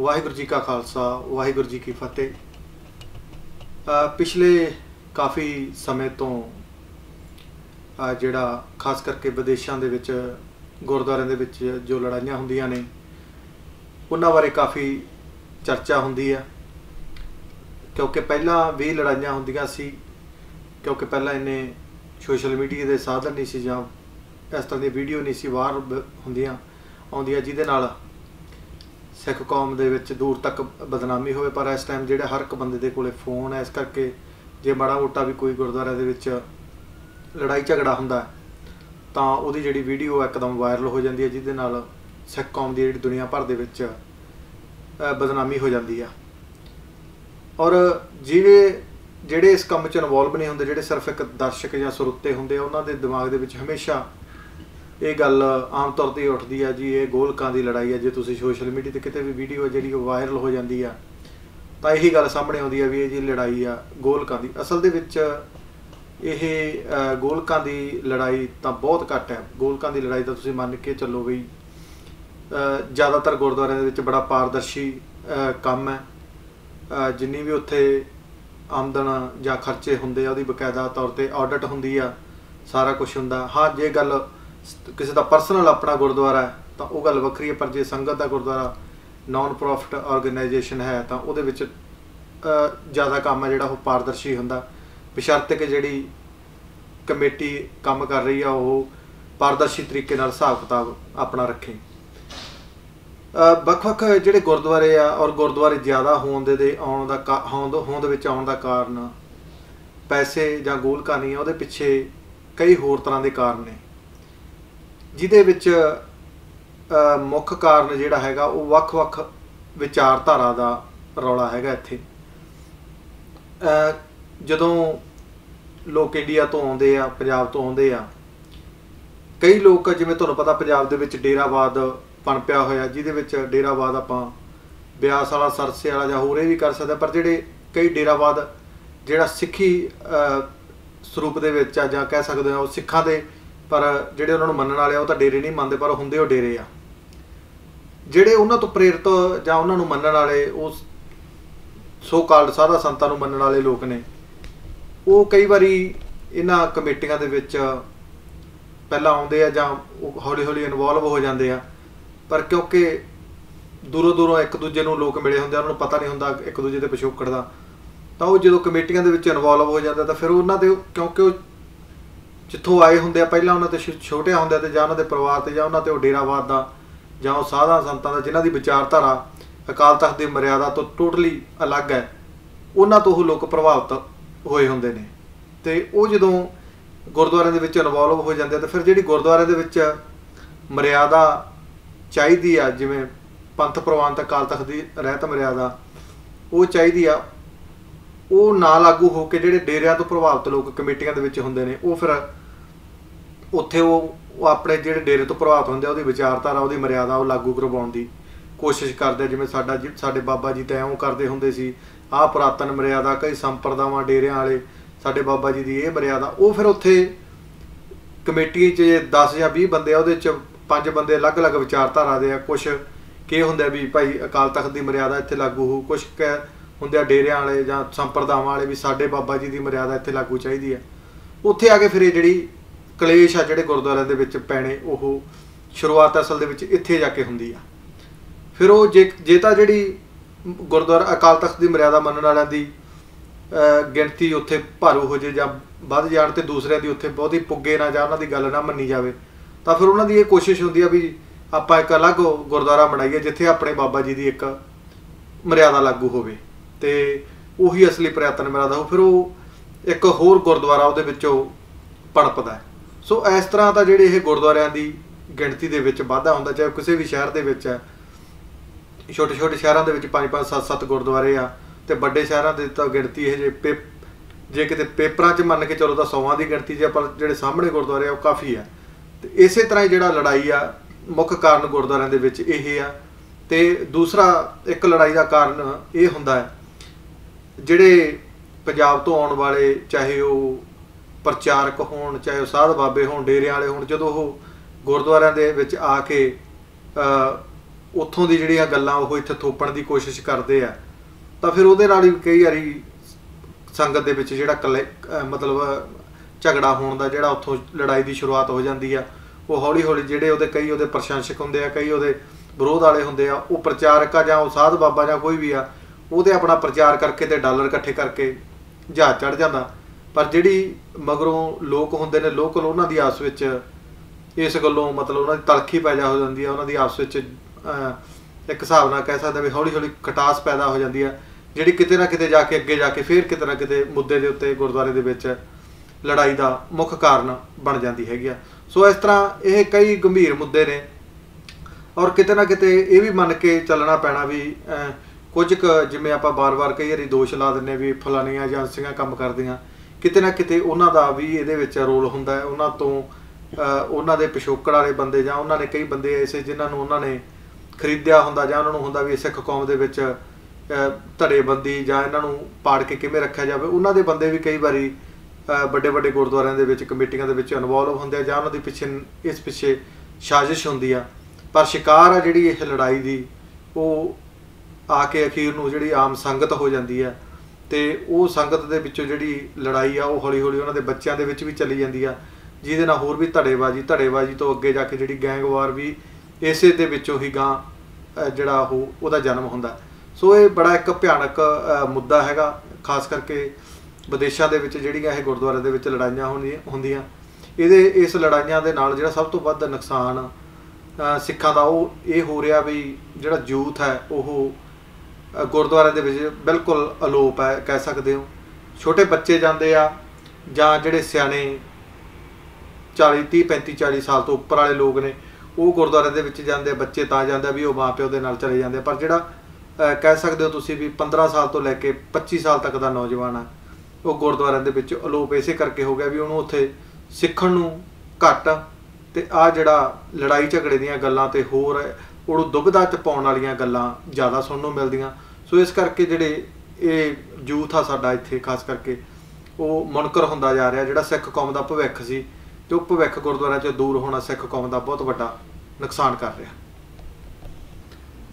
ਵਾਹਿਗੁਰੂ ਜੀ ਕਾ ਖਾਲਸਾ, ਵਾਹਿਗੁਰੂ ਜੀ ਕੀ ਫਤਿਹ। ਪਿਛਲੇ ਕਾਫੀ ਸਮੇਂ ਤੋਂ ਜਿਹੜਾ ਖਾਸ ਕਰਕੇ ਵਿਦੇਸ਼ਾਂ ਦੇ ਵਿੱਚ, ਗੁਰਦੁਆਰਿਆਂ ਦੇ ਵਿੱਚ ਜੋ ਲੜਾਈਆਂ ਹੁੰਦੀਆਂ ਨੇ, ਉਹਨਾਂ ਬਾਰੇ ਕਾਫੀ ਚਰਚਾ ਹੁੰਦੀ ਹੈ ਕਿਉਂਕਿ ਪਹਿਲਾਂ ਵੀ ਲੜਾਈਆਂ ਹੁੰਦੀਆਂ ਸੀ, ਕਿਉਂਕਿ ਪਹਿਲਾਂ ਇਹਨੇ ਸੋਸ਼ਲ ਮੀਡੀਆ ਦੇ ਸਾਧਨ ਨਹੀਂ ਸੀ ਜਾਂ ਇਸ ਤਰ੍ਹਾਂ ਦੀ ਵੀਡੀਓ ਨਹੀਂ ਸੀ ਬਾਹਰ ਹੁੰਦੀਆਂ, ਆਉਂਦੀਆਂ, ਜਿਹਦੇ ਨਾਲ ਸਿੱਖ ਕੌਮ ਦੇ ਵਿੱਚ ਦੂਰ ਤੱਕ ਬਦਨਾਮੀ ਹੋਵੇ, ਪਰ ਇਸ ਟਾਈਮ ਜਿਹੜਾ ਹਰ ਇੱਕ ਬੰਦੇ ਦੇ ਕੋਲੇ ਫੋਨ ਹੈ ਇਸ ਕਰਕੇ ਜੇ ਮਾੜਾ ਮੋਟਾ ਵੀ ਕੋਈ ਗੁਰਦੁਆਰਾ ਦੇ ਵਿੱਚ ਲੜਾਈ ਝਗੜਾ ਹੁੰਦਾ, ਤਾਂ ਉਹਦੀ ਜਿਹੜੀ ਵੀਡੀਓ ਇੱਕਦਮ ਵਾਇਰਲ ਹੋ ਜਾਂਦੀ ਹੈ, ਜਿਹਦੇ ਨਾਲ ਸਿੱਖ ਕੌਮ ਦੀ ਜਿਹੜੀ ਦੁਨੀਆ ਭਰ ਦੇ ਵਿੱਚ ਬਦਨਾਮੀ ਹੋ ਜਾਂਦੀ ਆ। ਔਰ ਜਿਹੜੇ ਜਿਹੜੇ ਇਸ ਕੰਮ 'ਚ ਇਨਵੋਲਵ ਨਹੀਂ ਹੁੰਦੇ, ਜਿਹੜੇ ਸਿਰਫ ਇੱਕ ਦਰਸ਼ਕ ਜਾਂ ਸਰੋਤੇ ਹੁੰਦੇ ਆ, ਉਹਨਾਂ ਦੇ ਦਿਮਾਗ ਦੇ ਵਿੱਚ ਹਮੇਸ਼ਾ ਇਹ ਗੱਲ ਆਮ ਤੌਰ ਤੇ ਉੱਠਦੀ ਆ ਜੀ, ਇਹ ਗੋਲਕਾਂ ਦੀ ਲੜਾਈ ਆ। ਜੇ ਤੁਸੀਂ ਸੋਸ਼ਲ ਮੀਡੀਆ ਤੇ ਕਿਤੇ ਵੀ ਵੀਡੀਓ ਜਿਹੜੀ ਉਹ ਵਾਇਰਲ ਹੋ ਜਾਂਦੀ ਆ, ਤਾਂ ਇਹੀ ਗੱਲ ਸਾਹਮਣੇ ਆਉਂਦੀ ਆ ਵੀ ਇਹ ਜੀ ਲੜਾਈ ਆ, ਗੋਲਕਾਂ ਦੀ। ਅਸਲ ਦੇ ਵਿੱਚ ਇਹ ਗੋਲਕਾਂ ਦੀ ਲੜਾਈ ਤਾਂ ਬਹੁਤ ਘੱਟ ਹੈ ਗੋਲਕਾਂ ਦੀ ਲੜਾਈ ਤਾਂ ਤੁਸੀਂ ਮੰਨ ਕੇ ਚੱਲੋ ਵੀ ਜ਼ਿਆਦਾਤਰ ਗੁਰਦੁਆਰਿਆਂ ਦੇ ਵਿੱਚ ਬੜਾ ਪਾਰਦਰਸ਼ੀ ਕੰਮ ਹੈ। ਜਿੰਨੀ ਵੀ ਉੱਥੇ ਆਮਦਨ ਜਾਂ ਖਰਚੇ ਹੁੰਦੇ ਆ, ਉਹਦੀ ਬਕਾਇਦਾ ਤੌਰ ਤੇ ਆਡਿਟ ਹੁੰਦੀ ਆ, ਸਾਰਾ ਕੁਝ ਹੁੰਦਾ। ਹਾਂ, ਜੇ ਗੱਲ ਕਿਸੇ ਦਾ ਪਰਸਨਲ ਆਪਣਾ ਗੁਰਦੁਆਰਾ ਹੈ, ਤਾਂ ਉਹ ਗੱਲ ਵੱਖਰੀ ਹੈ, ਪਰ ਜੇ ਸੰਗਤ ਦਾ ਗੁਰਦੁਆਰਾ ਨਾਨ ਪ੍ਰੋਫਿਟ ਆਰਗੇਨਾਈਜੇਸ਼ਨ ਹੈ, ਤਾਂ ਉਹਦੇ ਵਿੱਚ ਜ਼ਿਆਦਾ ਕੰਮ ਹੈ ਜਿਹੜਾ ਉਹ ਪਾਰਦਰਸ਼ੀ ਹੁੰਦਾ। ਬਸ਼ਰਤੇ ਕਿ ਜਿਹੜੀ ਕਮੇਟੀ ਕੰਮ ਕਰ ਰਹੀ ਆ, ਉਹ ਪਾਰਦਰਸ਼ੀ ਤਰੀਕੇ ਨਾਲ ਹਿਸਾਬ ਕਿਤਾਬ ਆਪਣਾ ਰੱਖੇ। ਵੱਖ-ਵੱਖ ਜਿਹੜੇ ਗੁਰਦੁਆਰੇ ਆ, ਔਰ ਗੁਰਦੁਆਰੇ ਜ਼ਿਆਦਾ ਹੋਣ ਦੇ ਦੇ ਆਉਣ ਦਾ ਕਾ- ਹੋਂਦ ਹੋਂਦ ਵਿੱਚ ਆਉਣ ਦਾ ਕਾਰਨ, ਪੈਸੇ ਜਾਂ ਗੋਲਕਾਨੀ ਨਹੀਂ ਆ, ਉਹਦੇ ਪਿੱਛੇ ਕਈ ਹੋਰ ਤਰ੍ਹਾਂ ਦੇ ਕਾਰਨ ਨੇ। ਜਿਹਦੇ ਵਿੱਚ ਮੁੱਖ ਕਾਰਨ ਜਿਹੜਾ ਹੈਗਾ, ਉਹ ਵੱਖ-ਵੱਖ ਵਿਚਾਰਧਾਰਾ ਦਾ ਰੌਲਾ ਹੈਗਾ ਇੱਥੇ। ਜਦੋਂ ਲੋਕ ਇੰਡੀਆ ਤੋਂ ਆਉਂਦੇ ਆ, ਪੰਜਾਬ ਤੋਂ ਆਉਂਦੇ ਆ, ਕਈ ਲੋਕ, ਜਿਵੇਂ ਤੁਹਾਨੂੰ ਪਤਾ, ਪੰਜਾਬ ਦੇ ਵਿੱਚ ਡੇਰਾਵਾਦ ਪਣਪਿਆ ਹੋਇਆ, ਜਿਹਦੇ ਵਿੱਚ ਡੇਰਾਵਾਦ ਆਪਾਂ ਬਿਆਸ ਵਾਲਾ, ਸਰਸੇ ਵਾਲਾ ਜਾਂ ਹੋਰ ਇਹ ਵੀ ਕਰ ਸਕਦਾ ਪਰ ਜਿਹੜੇ ਕਈ ਡੇਰਾਵਾਦ, ਜਿਹੜਾ ਸਿੱਖੀ ਸਰੂਪ ਦੇ ਵਿੱਚ ਆ ਜਾਂ ਕਹਿ ਸਕਦੇ ਹੋ ਉਹ ਸਿੱਖਾਂ ਦੇ ਪਰ ਜਿਹੜੇ ਉਹਨਾਂ ਨੂੰ ਮੰਨਣ ਵਾਲੇ ਆ, ਉਹ ਤਾਂ ਡੇਰੇ ਨਹੀਂ ਮੰਨਦੇ, ਪਰ ਹੁੰਦੇ ਉਹ ਡੇਰੇ ਆ। ਜਿਹੜੇ ਉਹਨਾਂ ਤੋਂ ਪ੍ਰੇਰਿਤ ਜਾਂ ਉਹਨਾਂ ਨੂੰ ਮੰਨਣ ਵਾਲੇ, ਉਹ ਸੋ ਕਾਲਡ ਸਾਧਾ ਸੰਤਾਂ ਨੂੰ ਮੰਨਣ ਵਾਲੇ ਲੋਕ ਨੇ, ਉਹ ਕਈ ਵਾਰੀ ਇਹਨਾਂ ਕਮੇਟੀਆਂ ਦੇ ਵਿੱਚ ਪਹਿਲਾਂ ਆਉਂਦੇ ਆ ਜਾਂ ਉਹ ਹੌਲੀ ਹੌਲੀ ਇਨਵੋਲਵ ਹੋ ਜਾਂਦੇ ਆ, ਪਰ ਕਿਉਂਕਿ ਦੂਰੋਂ ਦੂਰੋਂ ਇੱਕ ਦੂਜੇ ਨੂੰ ਲੋਕ ਮਿਲੇ ਹੁੰਦੇ ਆ, ਉਹਨਾਂ ਨੂੰ ਪਤਾ ਨਹੀਂ ਹੁੰਦਾ ਇੱਕ ਦੂਜੇ ਦੇ ਪਿਛੋਕੜ ਦਾ ਤਾਂ ਉਹ ਜਦੋਂ ਕਮੇਟੀਆਂ ਦੇ ਵਿੱਚ ਇਨਵੋਲਵ ਹੋ ਜਾਂਦਾ ਤਾਂ ਫਿਰ ਉਹਨਾਂ ਦੇ ਕਿਉਂਕਿ ਉਹ ਜਿੱਥੋਂ ਆਏ ਹੁੰਦੇ ਆ, ਪਹਿਲਾਂ ਉਹਨਾਂ ਤੇ ਛ- ਛੋਟੇ ਹੁੰਦੇ ਤੇ ਜਾਂ ਉਹਨਾਂ ਦੇ ਪਰਿਵਾਰ ਤੇ ਜਾਂ ਉਹਨਾਂ ਤੇ ਉਹ ਡੇਰਾਵਾਦ ਦਾ ਜਾਂ ਉਹ ਸਾਧਾ ਸੰਤਾਂ ਦਾ, ਜਿਨ੍ਹਾਂ ਦੀ ਵਿਚਾਰਧਾਰਾ ਅਕਾਲ ਤਖਤ ਦੀ ਮਰਿਆਦਾ ਤੋਂ ਟੋਟਲੀ ਅਲੱਗ ਹੈ, ਉਹਨਾਂ ਤੋਂ ਉਹ ਲੋਕ ਪ੍ਰਭਾਵਿਤ ਹੋਏ ਹੁੰਦੇ ਨੇ। ਤੇ ਉਹ ਜਦੋਂ ਗੁਰਦੁਆਰਿਆਂ ਦੇ ਵਿੱਚ ਇਨਵੋਲਵ ਹੋ ਜਾਂਦੇ ਆ, ਤਾਂ ਫਿਰ ਜਿਹੜੀ ਗੁਰਦੁਆਰਿਆਂ ਦੇ ਵਿੱਚ ਮਰਿਆਦਾ ਚਾਹੀਦੀ ਆ, ਜਿਵੇਂ ਪੰਥ ਪ੍ਰਵਾਨ ਤੇ ਅਕਾਲ ਤਖਤ ਦੀ ਰਹਿਤ ਮਰਿਆਦਾ, ਉਹ ਚਾਹੀਦੀ ਆ, ਉਹ ਨਾ ਲਾਗੂ ਹੋ ਕੇ ਜਿਹੜੇ ਡੇਰਿਆਂ ਤੋਂ ਪ੍ਰਭਾਵਿਤ ਲੋਕ ਕਮੇਟੀਆਂ ਦੇ ਵਿੱਚ ਹੁੰਦੇ ਨੇ, ਉਹ ਫਿਰ ਉੱਥੇ ਉਹ ਉਹ ਆਪਣੇ ਜਿਹੜੇ ਡੇਰੇ ਤੋਂ ਪ੍ਰਭਾਵਿਤ ਹੁੰਦੇ ਆ, ਉਹਦੀ ਵਿਚਾਰਧਾਰਾ, ਉਹਦੀ ਮਰਿਆਦਾ, ਉਹ ਲਾਗੂ ਕਰਵਾਉਣ ਦੀ ਕੋਸ਼ਿਸ਼ ਕਰਦੇ ਜਿਵੇਂ ਸਾਡਾ ਜੀ- ਸਾਡੇ ਬਾਬਾ ਜੀ ਤਾਂ ਐਂ ਕਰਦੇ ਹੁੰਦੇ ਸੀ, ਆਹ ਪੁਰਾਤਨ ਮਰਿਆਦਾ, ਕਈ ਸੰਪਰਦਾਵਾਂ ਡੇਰਿਆਂ ਵਾਲੇ ਸਾਡੇ ਬਾਬਾ ਜੀ ਦੀ ਇਹ ਮਰਿਆਦਾ, ਉਹ ਫਿਰ ਉੱਥੇ ਕਮੇਟੀ 'ਚ 10 ਜਾਂ 20 ਬੰਦੇ ਆ, ਉਹਦੇ 'ਚ ਪੰਜ ਬੰਦੇ ਅਲੱਗ-ਅਲੱਗ ਵਿਚਾਰਧਾਰਾ ਦੇ ਆ। ਕੁਝ ਕੀ ਹੁੰਦੇ ਆ ਵੀ ਭਾਈ ਅਕਾਲ ਤਖਤ ਦੀ ਮਰਿਆਦਾ ਇੱਥੇ ਲਾਗੂ ਹੋ ਕੁਝ ਹੁੰਦੇ ਆ ਡੇਰਿਆਂ ਵਾਲੇ ਜਾਂ ਸੰਪਰਦਾਵਾਂ ਵਾਲੇ ਵੀ ਸਾਡੇ ਬਾਬਾ ਜੀ ਦੀ ਮਰਿਆਦਾ ਇੱਥੇ ਲਾਗੂ ਚਾਹੀਦੀ ਆ। ਉੱਥੇ ਆ ਕੇ ਫਿਰ ਇਹ ਜਿਹੜੀ ਕਲੇਸ਼ ਆ ਜਿਹੜੇ ਗੁਰਦੁਆਰਿਆਂ ਦੇ ਵਿੱਚ ਪੈਣੇ, ਉਹ ਸ਼ੁਰੂਆਤ ਅਸਲ ਦੇ ਵਿੱਚ ਇੱਥੇ ਜਾ ਕੇ ਹੁੰਦੀ ਆ। ਫਿਰ ਉਹ ਜੇ ਜੇ ਤਾਂ ਜਿਹੜੀ ਗੁਰਦੁਆਰਾ, ਅਕਾਲ ਤਖਤ ਦੀ ਮਰਿਆਦਾ ਮੰਨਣ ਵਾਲਿਆਂ ਦੀ ਗਿਣਤੀ ਉੱਥੇ ਭਾਰੂ ਹੋ ਜੇ ਜਾਂ ਵੱਧ ਜਾਣ ਤੇ ਦੂਸਰਿਆਂ ਦੀ ਉੱਥੇ ਬਹੁਤੀ ਪੁੱਗੇ ਨਾ ਜਾਂ ਉਹਨਾਂ ਦੀ ਗੱਲ ਨਾ ਮੰਨੀ ਜਾਵੇ, ਤਾਂ ਫਿਰ ਉਹਨਾਂ ਦੀ ਇਹ ਕੋਸ਼ਿਸ਼ ਹੁੰਦੀ ਆ ਵੀ ਆਪਾਂ ਇੱਕ ਅਲੱਗ ਗੁਰਦੁਆਰਾ ਬਣਾਈਏ ਜਿੱਥੇ ਆਪਣੇ ਬਾਬਾ ਜੀ ਦੀ ਇੱਕ ਮਰਿਆਦਾ ਲਾਗੂ ਹੋਵੇ। ਤੇ ਉਹੀ ਅਸਲੀ ਪ੍ਰਾਤਨ ਮਰਿਆਦਾ ਹੋ ਫਿਰ ਉਹ ਇੱਕ ਹੋਰ ਗੁਰਦੁਆਰਾ ਉਹਦੇ ਵਿੱਚੋਂ ਪਣਪਦਾ ਹੈ। ਸੋ ਇਸ ਤਰ੍ਹਾਂ ਤਾਂ ਜਿਹੜੇ ਇਹ ਗੁਰਦੁਆਰਿਆਂ ਦੀ ਗਿਣਤੀ ਦੇ ਵਿੱਚ ਵਾਧਾ ਹੁੰਦਾ, ਚਾਹੇ ਕਿਸੇ ਵੀ ਸ਼ਹਿਰ ਦੇ ਵਿੱਚ ਹੈ। ਛੋਟੇ ਛੋਟੇ ਸ਼ਹਿਰਾਂ ਦੇ ਵਿੱਚ 5 5 7 7 ਗੁਰਦੁਆਰੇ ਆ ਤੇ ਵੱਡੇ ਸ਼ਹਿਰਾਂ ਦੇ ਤਾਂ ਗਿਣਤੀ ਇਹ ਜੇ ਪੇ- ਜੇ ਕਿਤੇ ਪੇਪਰਾਂ 'ਚ ਮੰਨ ਕੇ ਚਲੋ ਤਾਂ 100ਵਾਂ ਦੀ ਗਿਣਤੀ ਜੇ ਪਰ ਜਿਹੜੇ ਸਾਹਮਣੇ ਗੁਰਦੁਆਰੇ ਆ, ਉਹ ਕਾਫੀ ਆ। ਤੇ ਇਸੇ ਤਰ੍ਹਾਂ ਹੀ ਜਿਹੜਾ ਲੜਾਈ ਆ, ਮੁੱਖ ਕਾਰਨ ਗੁਰਦੁਆਰਿਆਂ ਦੇ ਵਿੱਚ ਇਹ ਆ। ਤੇ ਦੂਸਰਾ ਇੱਕ ਲੜਾਈ ਦਾ ਕਾਰਨ ਇਹ ਹੁੰਦਾ ਹੈ, ਜਿਹੜੇ ਪੰਜਾਬ ਤੋਂ ਆਉਣ ਵਾਲੇ ਚਾਹੇ ਉਹ ਪ੍ਰਚਾਰਕ ਹੋਣ, ਚਾਹੇ ਉਹ ਸਾਧ ਬਾਬੇ ਹੋਣ, ਡੇਰਿਆਂ ਵਾਲੇ ਹੋਣ, ਜਦੋਂ ਉਹ ਗੁਰਦੁਆਰਿਆਂ ਦੇ ਵਿੱਚ ਆ ਕੇ ਉੱਥੋਂ ਦੀ ਜਿਹੜੀਆਂ ਗੱਲਾਂ ਉਹ ਇੱਥੇ ਥੋਪਣ ਦੀ ਕੋਸ਼ਿਸ਼ ਕਰਦੇ ਆ, ਤਾਂ ਫਿਰ ਉਹਦੇ ਨਾਲ ਵੀ ਕਈ ਵਾਰੀ ਸੰਗਤ ਦੇ ਵਿੱਚ ਜਿਹੜਾ ਕਲੇ- ਮਤਲਬ ਝਗੜਾ ਹੋਣ ਦਾ ਜਿਹੜਾ ਉੱਥੋਂ ਲੜਾਈ ਦੀ ਸ਼ੁਰੂਆਤ ਹੋ ਜਾਂਦੀ ਆ, ਉਹ ਹੌਲੀ ਹੌਲੀ ਜਿਹੜੇ ਉਹਦੇ ਕਈ ਉਹਦੇ ਪ੍ਰਸ਼ੰਸਕ ਹੁੰਦੇ ਆ, ਕਈ ਉਹਦੇ ਵਿਰੋਧ ਵਾਲੇ ਹੁੰਦੇ ਆ, ਉਹ ਪ੍ਰਚਾਰਕ ਆ ਜਾਂ ਉਹ ਸਾਧ ਬਾਬਾ ਜਾਂ ਕੋਈ ਵੀ ਆ, ਉਹਦੇ ਆਪਣਾ ਪ੍ਰਚਾਰ ਕਰਕੇ ਤੇ ਡਾਲਰ ਇਕੱਠੇ ਕਰਕੇ ਜਹਾਜ਼ ਚੜ ਜਾਂਦਾ। ਪਰ ਜਿਹੜੀ ਮਗਰੋਂ ਲੋਕ ਹੁੰਦੇ ਨੇ, ਲੋਕਲ ਉਹਨਾਂ ਦੀ ਆਪਸ ਵਿੱਚ ਇਸ ਗੱਲੋਂ ਮਤਲਬ ਉਹਨਾਂ ਦੀ ਤਲਖੀ ਪੈਦਾ ਹੋ ਜਾਂਦੀ ਹੈ, ਉਹਨਾਂ ਦੀ ਆਪਸ ਵਿੱਚ ਇੱਕ ਹਿਸਾਬ ਨਾਲ ਕਹਿ ਸਕਦੇ ਵੀ ਹੌਲੀ ਹੌਲੀ ਖਟਾਸ ਪੈਦਾ ਹੋ ਜਾਂਦੀ ਹੈ, ਜਿਹੜੀ ਕਿਤੇ ਨਾ ਕਿਤੇ ਜਾ ਕੇ ਅੱਗੇ ਜਾ ਕੇ ਫੇਰ ਕਿਤੇ ਨਾ ਕਿਤੇ ਮੁੱਦੇ ਦੇ ਉੱਤੇ ਗੁਰਦੁਆਰੇ ਦੇ ਵਿੱਚ ਲੜਾਈ ਦਾ ਮੁੱਖ ਕਾਰਨ ਬਣ ਜਾਂਦੀ ਹੈਗੀ ਆ। ਸੋ ਇਸ ਤਰ੍ਹਾਂ ਇਹ ਕਈ ਗੰਭੀਰ ਮੁੱਦੇ ਨੇ ਔਰ ਕਿਤੇ ਨਾ ਕਿਤੇ ਇਹ ਵੀ ਮੰਨ ਕੇ ਚੱਲਣਾ ਪੈਣਾ ਵੀ ਕੁਝ ਕੁ ਜਿਵੇਂ ਆਪਾਂ ਬਾਰ-ਬਾਰ ਕਈ ਵਾਰੀ ਦੋਸ਼ ਲਾ ਦਿੰਨੇ ਵੀ ਫਲਾਨੀਆਂ ਏਜੰਸੀਆਂ ਕੰਮ ਕਰਦੀਆਂ ਕਿਤੇ ਨਾ ਕਿਤੇ ਉਹਨਾਂ ਦਾ ਵੀ ਇਹਦੇ ਵਿੱਚ ਰੋਲ ਹੁੰਦਾ ਹੈ। ਉਹਨਾਂ ਤੋਂ ਉਹਨਾਂ ਦੇ ਪਿਛੋਕੜ ਵਾਲੇ ਬੰਦੇ ਜਾਂ ਉਹਨਾਂ ਨੇ ਕਈ ਬੰਦੇ ਐਸੇ ਜਿਨ੍ਹਾਂ ਨੂੰ ਉਹਨਾਂ ਨੇ ਖਰੀਦਿਆ ਹੁੰਦਾ ਜਾਂ ਉਹਨਾਂ ਨੂੰ ਹੁੰਦਾ ਵੀ ਸਿੱਖ ਕੌਮ ਦੇ ਵਿੱਚ ਧੜੇਬੰਦੀ ਜਾਂ ਇਹਨਾਂ ਨੂੰ ਪਾੜ ਕੇ ਕਿਵੇਂ ਰੱਖਿਆ ਜਾਵੇ। ਉਹਨਾਂ ਦੇ ਬੰਦੇ ਵੀ ਕਈ ਵਾਰੀ ਵੱਡੇ ਵੱਡੇ ਗੁਰਦੁਆਰਿਆਂ ਦੇ ਵਿੱਚ, ਕਮੇਟੀਆਂ ਦੇ ਵਿੱਚ ਇਨਵੋਲਵ ਹੁੰਦੇ ਆ ਜਾਂ ਉਹਨਾਂ ਦੀ ਪਿੱਛੇ, ਇਸ ਪਿੱਛੇ ਸਾਜ਼ਿਸ਼ ਹੁੰਦੀ ਆ। ਪਰ ਸ਼ਿਕਾਰ ਆ ਜਿਹੜੀ ਇਹ ਲੜਾਈ ਦੀ, ਉਹ ਆ ਕੇ ਅਖੀਰ ਨੂੰ ਜਿਹੜੀ ਆਮ ਸੰਗਤ ਹੋ ਜਾਂਦੀ ਆ। ਤੇ ਉਹ ਸੰਗਤ ਦੇ ਵਿੱਚੋਂ ਜਿਹੜੀ ਲੜਾਈ ਆ, ਉਹ ਹੌਲੀ ਹੌਲੀ ਉਹਨਾਂ ਦੇ ਬੱਚਿਆਂ ਦੇ ਵਿੱਚ ਵੀ ਚੱਲੀ ਜਾਂਦੀ ਆ। ਜਿਹਦੇ ਨਾਲ ਹੋਰ ਵੀ ਧੜੇਬਾਜ਼ੀ ਧੜੇਬਾਜ਼ੀ ਤੋਂ ਅੱਗੇ ਜਾ ਕੇ ਜਿਹੜੀ ਗੈਂਗਵਾਰ ਵੀ ਇਸੇ ਦੇ ਵਿੱਚੋਂ ਹੀ ਗਾਂ ਜਿਹੜਾ ਉਹ, ਉਹਦਾ ਜਨਮ ਹੁੰਦਾ। ਸੋ ਇਹ ਬੜਾ ਇੱਕ ਭਿਆਨਕ ਮੁੱਦਾ ਹੈਗਾ। ਖਾਸ ਕਰਕੇ ਵਿਦੇਸ਼ਾਂ ਦੇ ਵਿੱਚ ਜਿਹੜੀਆਂ ਇਹ ਗੁਰਦੁਆਰੇ ਦੇ ਵਿੱਚ ਲੜਾਈਆਂ ਹੁੰਦੀਆਂ ਹੁੰਦੀਆਂ। ਇਹਦੇ, ਇਸ ਲੜਾਈਆਂ ਦੇ ਨਾਲ ਜਿਹੜਾ ਸਭ ਤੋਂ ਵੱਧ ਨੁਕਸਾਨ ਸਿੱਖਾਂ ਦਾ ਉਹ, ਇਹ ਹੋ ਰਿਹਾ ਵੀ ਜਿਹੜਾ ਯੂਥ ਹੈ, ਉਹ ਗੁਰਦੁਆਰਿਆਂ ਦੇ ਵਿੱਚ ਬਿਲਕੁਲ ਅਲੋਪ ਹੈ, ਕਹਿ ਸਕਦੇ ਹੋ। ਛੋਟੇ ਬੱਚੇ ਜਾਂਦੇ ਆ ਜਾਂ ਜਿਹੜੇ ਸਿਆਣੇ 40 30 35 40 ਸਾਲ ਤੋਂ ਉੱਪਰ ਵਾਲੇ ਲੋਕ ਨੇ, ਉਹ ਗੁਰਦੁਆਰੇ ਦੇ ਵਿੱਚ ਜਾਂਦੇ ਬੱਚੇ ਤਾਂ ਜਾਂਦੇ ਵੀ ਉਹ ਮਾਪਿਓ ਦੇ ਨਾਲ ਚਲੇ ਜਾਂਦੇ ਪਰ ਜਿਹੜਾ ਕਹਿ ਸਕਦੇ ਹੋ ਤੁਸੀਂ ਵੀ 15 ਸਾਲ ਤੋਂ ਲੈ ਕੇ 25 ਸਾਲ ਤੱਕ ਦਾ ਨੌਜਵਾਨ ਆ, ਉਹ ਗੁਰਦੁਆਰਿਆਂ ਦੇ ਵਿੱਚ ਅਲੋਪ ਇਸੇ ਕਰਕੇ ਹੋ ਗਿਆ ਵੀ ਉਹਨੂੰ ਉੱਥੇ ਸਿੱਖਣ ਨੂੰ ਘੱਟ ਤੇ ਆ ਜਿਹੜਾ ਲੜਾਈ ਝਗੜੇ ਦੀਆਂ ਗੱਲਾਂ ਤੇ ਹੋਰ ਉਹਨੂੰ ਦੁਬਿਧਾ ਚ ਪਾਉਣ ਵਾਲੀਆਂ ਗੱਲਾਂ ਜ਼ਿਆਦਾ ਸੁਣਨ ਨੂੰ ਮਿਲਦੀਆਂ। ਸੋ ਇਸ ਕਰਕੇ ਜਿਹੜੇ ਇਹ ਯੂਥ ਆ ਸਾਡਾ ਇੱਥੇ, ਖਾਸ ਕਰਕੇ ਉਹ ਮੁਨਕਰ ਹੁੰਦਾ ਜਾ ਰਿਹਾ, ਜਿਹੜਾ ਸਿੱਖ ਕੌਮ ਦਾ ਭਵਿੱਖ ਸੀ ਤੇ ਉਹ ਭਵਿੱਖ ਗੁਰਦੁਆਰਿਆਂ ਚੋਂ ਦੂਰ ਹੋਣਾ ਸਿੱਖ ਕੌਮ ਦਾ ਬਹੁਤ ਵੱਡਾ ਨੁਕਸਾਨ ਕਰ ਰਿਹਾ।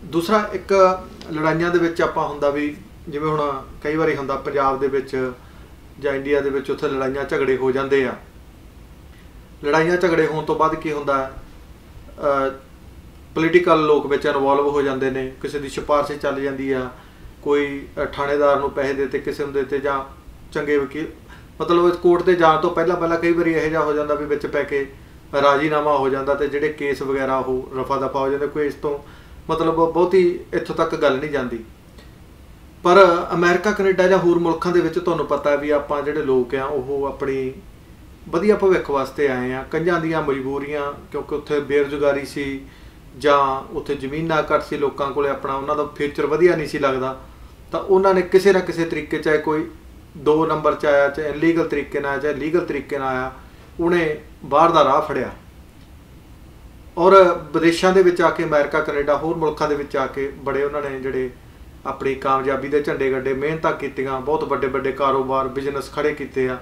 ਦੂਸਰਾ ਇੱਕ ਲੜਾਈਆਂ ਦੇ ਵਿੱਚ ਆਪਾਂ ਹੁੰਦਾ ਵੀ ਜਿਵੇਂ ਹੁਣ ਕਈ ਵਾਰੀ ਹੁੰਦਾ ਪੰਜਾਬ ਦੇ ਵਿੱਚ ਜਾਂ ਇੰਡੀਆ ਦੇ ਵਿੱਚ ਉੱਥੇ ਲੜਾਈਆਂ ਝਗੜੇ ਹੋ ਜਾਂਦੇ ਆ। ਲੜਾਈਆਂ ਝਗੜੇ ਹੋਣ ਤੋਂ ਬਾਅਦ ਕੀ ਹੁੰਦਾ ਪੋਲੀਟੀਕਲ ਲੋਕ ਵਿੱਚ ਇਨਵੋਲਵ ਹੋ ਜਾਂਦੇ ਨੇ, ਕਿਸੇ ਦੀ ਸਿਫਾਰਿਸ਼ ਚੱਲ ਜਾਂਦੀ ਆ, ਕੋਈ ਥਾਣੇਦਾਰ ਨੂੰ ਪੈਸੇ ਦੇ ਤੇ, ਕਿਸੇ ਨੂੰ ਦੇ ਤੇ, ਜਾਂ ਚੰਗੇ ਵਕੀਲ, ਮਤਲਬ ਕੋਰਟ ਤੇ ਜਾਣ ਤੋਂ ਪਹਿਲਾਂ ਪਹਿਲਾਂ ਕਈ ਵਾਰੀ ਇਹੋ ਜਿਹਾ ਹੋ ਜਾਂਦਾ ਵੀ ਵਿੱਚ ਪੈ ਕੇ ਰਾਜੀਨਾਮਾ ਹੋ ਜਾਂਦਾ ਤੇ ਜਿਹੜੇ ਕੇਸ ਵਗੈਰਾ ਉਹ ਰਫਾ ਦਫਾ ਹੋ ਜਾਂਦੇ, ਕੋਈ ਇਸ ਤੋਂ ਮਤਲਬ ਬਹੁਤੀ ਇੱਥੋਂ ਤੱਕ ਗੱਲ ਨਹੀਂ ਜਾਂਦੀ। ਪਰ ਅਮਰੀਕਾ, ਕੈਨੇਡਾ ਜਾਂ ਹੋਰ ਮੁਲਕਾਂ ਦੇ ਵਿੱਚ ਤੁਹਾਨੂੰ ਪਤਾ ਵੀ ਆਪਾਂ ਜਿਹੜੇ ਲੋਕ ਆ, ਉਹ ਆਪਣੀ ਵਧੀਆ ਭਵਿੱਖ ਵਾਸਤੇ ਆਏ ਆ ਕੰਝਾਂ ਦੀਆਂ ਮਜਬੂਰੀਆਂ, ਕਿਉਂਕਿ ਉੱਥੇ ਬੇਰੁਜ਼ਗਾਰੀ ਸੀ ਜਾਂ ਉੱਥੇ ਜ਼ਮੀਨਾਂ ਘੱਟ ਸੀ ਲੋਕਾਂ ਕੋਲੇ ਆਪਣਾ, ਉਹਨਾਂ ਦਾ ਫਿਊਚਰ ਵਧੀਆ ਨਹੀਂ ਸੀ ਲੱਗਦਾ, ਤਾਂ ਉਹਨਾਂ ਨੇ ਕਿਸੇ ਨਾ ਕਿਸੇ ਤਰੀਕੇ ਚਾਹੇ ਕੋਈ 2 ਨੰਬਰ ਚ ਆਇਆ, ਚਾਹੇ ਲੀਗਲ ਤਰੀਕੇ ਨਾਲ ਆਇਆ, ਚਾਹੇ ਲੀਗਲ ਤਰੀਕੇ ਨਾਲ ਆਇਆ, ਉਹਨੇ ਬਾਹਰ ਦਾ ਰਾਹ ਫੜਿਆ। ਔਰ ਵਿਦੇਸ਼ਾਂ ਦੇ ਵਿੱਚ ਆ ਕੇ, ਅਮਰੀਕਾ, ਕੈਨੇਡਾ, ਹੋਰ ਮੁਲਕਾਂ ਦੇ ਵਿੱਚ ਆ ਕੇ ਬੜੇ ਉਹਨਾਂ ਨੇ ਜਿਹੜੇ ਆਪਣੀ ਕਾਮਯਾਬੀ ਦੇ ਝੰਡੇ ਗੱਡੇ, ਮਿਹਨਤਾਂ ਕੀਤੀਆਂ, ਬਹੁਤ ਵੱਡੇ ਵੱਡੇ ਕਾਰੋਬਾਰ ਬਿਜ਼ਨਸ ਖੜੇ ਕੀਤੇ ਆ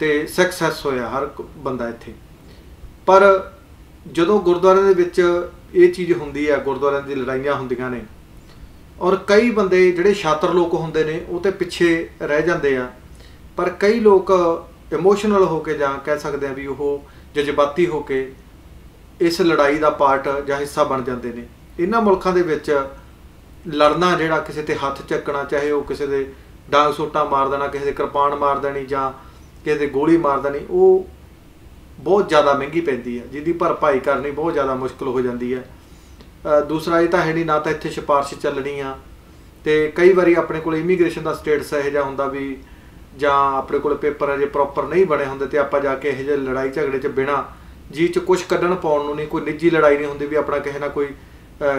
ਤੇ ਸਕਸੈਸ ਹੋਇਆ ਹਰ ਬੰਦਾ ਇੱਥੇ। ਪਰ ਜਦੋਂ ਗੁਰਦੁਆਰਿਆਂ ਦੇ ਵਿੱਚ ਇਹ ਚੀਜ਼ ਹੁੰਦੀ ਹੈ ਗੁਰਦੁਆਰਿਆਂ ਦੀ ਲੜਾਈਆਂ ਹੁੰਦੀਆਂ ਨੇ, ਔਰ ਕਈ ਬੰਦੇ ਜਿਹੜੇ ਛਾਤਰ ਲੋਕ ਹੁੰਦੇ ਨੇ, ਉਹ ਤੇ ਪਿੱਛੇ ਰਹਿ ਜਾਂਦੇ ਆ, ਪਰ ਕਈ ਲੋਕ ਇਮੋਸ਼ਨਲ ਹੋ ਕੇ ਜਾਂ ਕਹਿ ਸਕਦੇ ਆ ਵੀ ਉਹ ਜਜ਼ਬਾਤੀ ਹੋ ਕੇ ਇਸ ਲੜਾਈ ਦਾ ਪਾਰਟ ਜਾਂ ਹਿੱਸਾ ਬਣ ਜਾਂਦੇ ਨੇ। ਇਹਨਾਂ ਮੁਲਕਾਂ ਦੇ ਵਿੱਚ ਲੜਨਾ ਜਿਹੜਾ ਕਿਸੇ ਤੇ ਹੱਥ ਚੱਕਣਾ, ਚਾਹੇ ਉਹ ਕਿਸੇ ਦੇ ਡਾਂਗ ਸੋਟਾ ਮਾਰ ਦੇਣਾ, ਕਿਸੇ ਦੇ ਕਿਰਪਾਨ ਮਾਰ ਦੇਣੀ ਜਾਂ ਕਿਸੇ ਦੇ ਗੋਲੀ ਮਾਰ ਦੇਣੀ, ਉਹ ਬਹੁਤ ਜ਼ਿਆਦਾ ਮਹਿੰਗੀ ਪੈਂਦੀ ਹੈ, ਜਿਹਦੀ ਭਰਪਾਈ ਕਰਨੀ ਬਹੁਤ ਜ਼ਿਆਦਾ ਮੁਸ਼ਕਲ ਹੋ ਜਾਂਦੀ ਹੈ। ਦੂਸਰਾ ਇਹ ਤਾਂ ਹੈ ਨਹੀਂ, ਨਾ ਤਾਂ ਇੱਥੇ ਸਿਫਾਰਿਸ਼ ਚੱਲਣੀ ਆ। ਤੇ ਕਈ ਵਾਰੀ ਆਪਣੇ ਕੋਲ ਇਮੀਗ੍ਰੇਸ਼ਨ ਦਾ ਸਟੇਟਸ ਇਹੋ ਜਿਹਾ ਹੁੰਦਾ ਵੀ ਜਾਂ ਆਪਣੇ ਕੋਲ ਪੇਪਰ ਅਜੇ ਪ੍ਰੋਪਰ ਨਹੀਂ ਬਣੇ ਹੁੰਦੇ ਤੇ ਆਪਾਂ ਜਾ ਕੇ ਇਹੋ ਜਿਹੇ ਲੜਾਈ ਝਗੜੇ 'ਚ ਬਿਨਾ ਜੀ 'ਚ ਕੁਝ ਕੱਢਣ ਪਾਉਣ ਨੂੰ ਨਹੀਂ, ਕੋਈ ਨਿੱਜੀ ਲੜਾਈ ਨਹੀਂ ਹੁੰਦੀ ਵੀ ਆਪਣਾ ਕਿਸੇ ਨਾਲ ਕੋਈ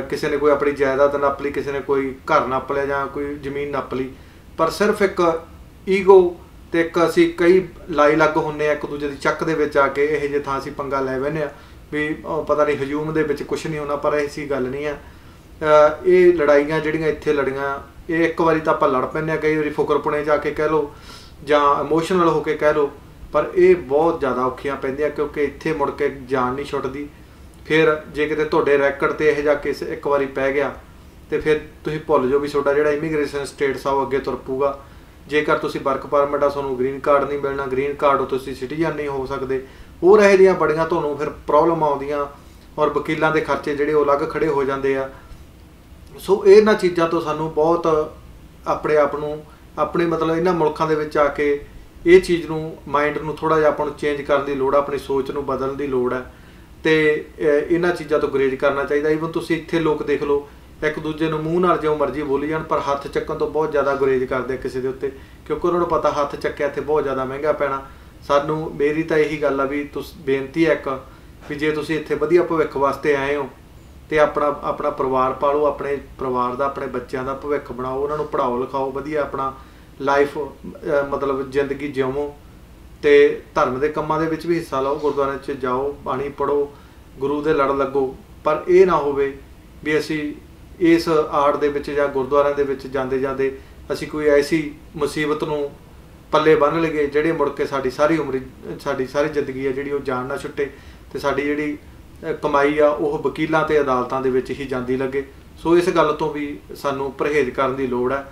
ਕਿਸੇ ਨੇ ਕੋਈ ਆਪਣੀ ਜਾਇਦਾਦ ਨੱਪ ਲਈ, ਕਿਸੇ ਨੇ ਕੋਈ ਘਰ ਨੱਪ ਲਿਆ ਜਾਂ ਕੋਈ ਜ਼ਮੀਨ ਨੱਪ ਲਈ। ਪਰ ਸਿਰਫ ਇੱਕ ਈਗੋ ਤੇ ਇੱਕ ਅਸੀਂ ਕਈ ਲਾਈ ਲੱਗ ਹੁੰਨੇ ਆ, ਇੱਕ ਦੂਜੇ ਦੀ ਚੱਕ ਦੇ ਵਿੱਚ ਆ ਕੇ ਇਹ ਜੇ ਥਾਂ ਅਸੀਂ ਪੰਗਾ ਲੈ ਬੈਨੇ ਆ ਵੀ ਪਤਾ ਨਹੀਂ ਹਜੂਮ ਦੇ ਵਿੱਚ ਕੁਝ ਨਹੀਂ ਹੋਣਾ, ਪਰ ਐਸੀ ਗੱਲ ਨਹੀਂ ਆ। ਇਹ ਲੜਾਈਆਂ ਜਿਹੜੀਆਂ ਇੱਥੇ ਲੜੀਆਂ, ਇਹ ਇੱਕ ਵਾਰੀ ਤਾਂ ਆਪਾਂ ਲੜ ਪੈਂਦੇ ਆ ਕਈ ਵਾਰੀ ਫੁਕਰਪੁਣੇ ਜਾ ਕੇ ਕਹਿ ਲਓ ਜਾਂ ਇਮੋਸ਼ਨਲ ਹੋ ਕੇ ਕਹਿ ਲਓ, ਪਰ ਇਹ ਬਹੁਤ ਜ਼ਿਆਦਾ ਔਖੀਆਂ ਪੈਂਦੀਆਂ ਕਿਉਂਕਿ ਇੱਥੇ ਮੁੜ ਕੇ ਜਾਨ ਨਹੀਂ ਛੁੱਟਦੀ। ਫਿਰ ਜੇ ਕਿਤੇ ਤੁਹਾਡੇ ਰੈਕਡ ਤੇ ਇਹ ਜਿਹਾ ਕੇਸ ਇੱਕ ਵਾਰੀ ਪੈ ਗਿਆ, ਤੇ ਫਿਰ ਤੁਸੀਂ ਭੁੱਲ ਜਾਓ ਵੀ ਤੁਹਾਡਾ ਜਿਹੜਾ ਇਮੀਗ੍ਰੇਸ਼ਨ ਸਟੇਟਸ ਆ ਉਹ ਅੱਗੇ ਤੁਰ ਪਊਗਾ। ਜੇਕਰ ਤੁਸੀਂ ਵਰਕ ਪਰਮਿਟ ਆ, ਤੁਹਾਨੂੰ ਗ੍ਰੀਨ ਕਾਰਡ ਨਹੀਂ ਮਿਲਣਾ, ਗ੍ਰੀਨ ਕਾਰਡ ਤੁਸੀਂ ਸਿਟੀਜ਼ਨ ਨਹੀਂ ਹੋ ਸਕਦੇ। ਹੋਰ ਇਹੋ ਜਿਹੀਆਂ ਬੜੀਆਂ ਤੁਹਾਨੂੰ ਫਿਰ ਪ੍ਰੋਬਲਮ ਆਉਂਦੀਆਂ ਔਰ ਵਕੀਲਾਂ ਦੇ ਖਰਚੇ ਜਿਹੜੇ ਉਹ ਅਲੱਗ ਖੜੇ ਹੋ ਜਾਂਦੇ ਆ। ਸੋ ਇਹਨਾਂ ਚੀਜ਼ਾਂ ਤੋਂ ਸਾਨੂੰ ਬਹੁਤ ਆਪਣੇ ਆਪ ਨੂੰ, ਆਪਣੇ ਮਤਲਬ ਇਹਨਾਂ ਮੁਲਕਾਂ ਦੇ ਵਿੱਚ ਆ ਕੇ ਇਹ ਚੀਜ਼ ਨੂੰ ਮਾਈਂਡ ਨੂੰ ਥੋੜਾ ਜਿਹਾ ਆਪਾਂ ਨੂੰ ਚੇਂਜ ਕਰਨ ਦੀ ਲੋੜ ਆ, ਆਪਣੀ ਸੋਚ ਨੂੰ ਬਦਲਣ ਦੀ ਲੋੜ ਹੈ ਤੇ ਇਹਨਾਂ ਚੀਜ਼ਾਂ ਤੋਂ ਗਰੇਜ ਕਰਨਾ ਚਾਹੀਦਾ। ਈਵਨ ਤੁਸੀਂ ਇੱਥੇ ਲੋਕ ਦੇਖ ਲਓ ਇੱਕ ਦੂਜੇ ਨੂੰ ਮੂੰਹ ਨਾਲ ਜਿਉਂ ਮਰਜ਼ੀ ਬੋਲੀ ਜਾਣ, ਪਰ ਹੱਥ ਚੱਕਣ ਤੋਂ ਬਹੁਤ ਜ਼ਿਆਦਾ ਗੁਰੇਜ ਕਰਦੇ ਕਿਸੇ ਦੇ ਉੱਤੇ। ਕਿਉਂਕਿ ਉਹਨਾਂ ਨੂੰ ਪਤਾ ਹੱਥ ਚੱਕਿਆ ਇੱਥੇ ਬਹੁਤ ਜ਼ਿਆਦਾ ਮਹਿੰਗਾ ਪੈਣਾ। ਸਾਨੂੰ, ਮੇਰੀ ਤਾਂ ਇਹੀ ਗੱਲ ਆ ਵੀ ਤੁਸ, ਬੇਨਤੀ ਹੈ ਇੱਕ, ਵੀ ਜੇ ਤੁਸੀਂ ਇੱਥੇ ਵਧੀਆ ਭਵਿੱਖ ਵਾਸਤੇ ਆਏ ਹੋ, ਤੇ ਆਪਣਾ ਆਪਣਾ ਪਰਿਵਾਰ ਪਾਲੋ, ਆਪਣੇ ਪਰਿਵਾਰ ਦਾ, ਆਪਣੇ ਬੱਚਿਆਂ ਦਾ ਭਵਿੱਖ ਬਣਾਓ, ਉਹਨਾਂ ਨੂੰ ਪੜ੍ਹਾਓ, ਲਿਖਾਓ, ਵਧੀਆ ਆਪਣਾ ਲਾਈਫ ਮਤਲਬ ਜ਼ਿੰਦਗੀ ਜਿਉਵੋ ਤੇ ਧਰਮ ਦੇ ਕੰਮਾਂ ਦੇ ਵਿੱਚ ਵੀ ਹਿੱਸਾ ਲਓ ਗੁਰਦੁਆਰੇ 'ਚ ਜਾਓ, ਬਾਣੀ ਪੜੋ ਗੁਰੂ ਦੇ ਲੜ ਲੱਗੋ। ਪਰ ਇਹ ਨਾ ਹੋਵੇ ਵੀ ਅਸੀਂ ਇਸ ਆਰਟ ਦੇ ਵਿੱਚ ਜਾਂ ਗੁਰਦੁਆਰਿਆਂ ਦੇ ਵਿੱਚ ਜਾਂਦੇ ਜਾਂਦੇ ਅਸੀਂ ਕੋਈ ਐਸੀ ਮੁਸੀਬਤ ਨੂੰ ਪੱਲੇ ਬੰਨ ਲਈਏ ਜਿਹੜੇ ਮੁੜ ਕੇ ਸਾਡੀ ਸਾਰੀ ਉਮਰ ਸਾਡੀ ਸਾਰੀ ਜ਼ਿੰਦਗੀ ਆ ਜਿਹੜੀ ਉਹ ਜਾਣ ਨਾ ਛੁੱਟੇ ਤੇ ਸਾਡੀ ਜਿਹੜੀ ਕਮਾਈ ਆ ਉਹ ਵਕੀਲਾਂ ਤੇ ਅਦਾਲਤਾਂ ਦੇ ਵਿੱਚ ਹੀ ਜਾਂਦੀ ਲੱਗੇ। ਸੋ ਇਸ ਗੱਲ ਤੋਂ ਵੀ ਸਾਨੂੰ ਪਰਹੇਜ਼ ਕਰਨ ਦੀ ਲੋੜ ਹੈ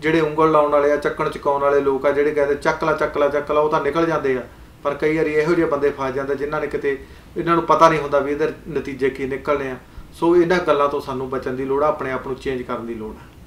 ਜਿਹੜੇ ਉਂਗਲ ਲਾਉਣ ਵਾਲੇ ਆ, ਚੱਕਣ ਚਕਾਉਣ ਵਾਲੇ ਲੋਕ ਆ, ਜਿਹੜੇ ਕਹਿੰਦੇ ਚੱਕ ਲਾ ਚੱਕ ਲਾ ਚੱਕ ਲਾ ਉਹ ਤਾਂ ਨਿਕਲ ਜਾਂਦੇ ਆ। ਪਰ ਕਈ ਵਾਰੀ ਇਹੋ ਜਿਹੇ ਬੰਦੇ ਫਸ ਜਾਂਦੇ ਜਿਨ੍ਹਾਂ ਨੇ ਕਿਤੇ, ਇਹਨਾਂ ਨੂੰ ਪਤਾ ਨਹੀਂ ਹੁੰਦਾ ਵੀ ਇਹਦੇ ਨਤੀਜੇ ਕੀ ਨਿਕਲਣੇ ਆ। ਸੋ ਇਹਨਾਂ ਗੱਲਾਂ ਤੋਂ ਸਾਨੂੰ ਬਚਣ ਦੀ ਲੋੜ ਆ, ਆਪਣੇ ਆਪ ਨੂੰ ਚੇਂਜ ਕਰਨ ਦੀ ਲੋੜ ਆ।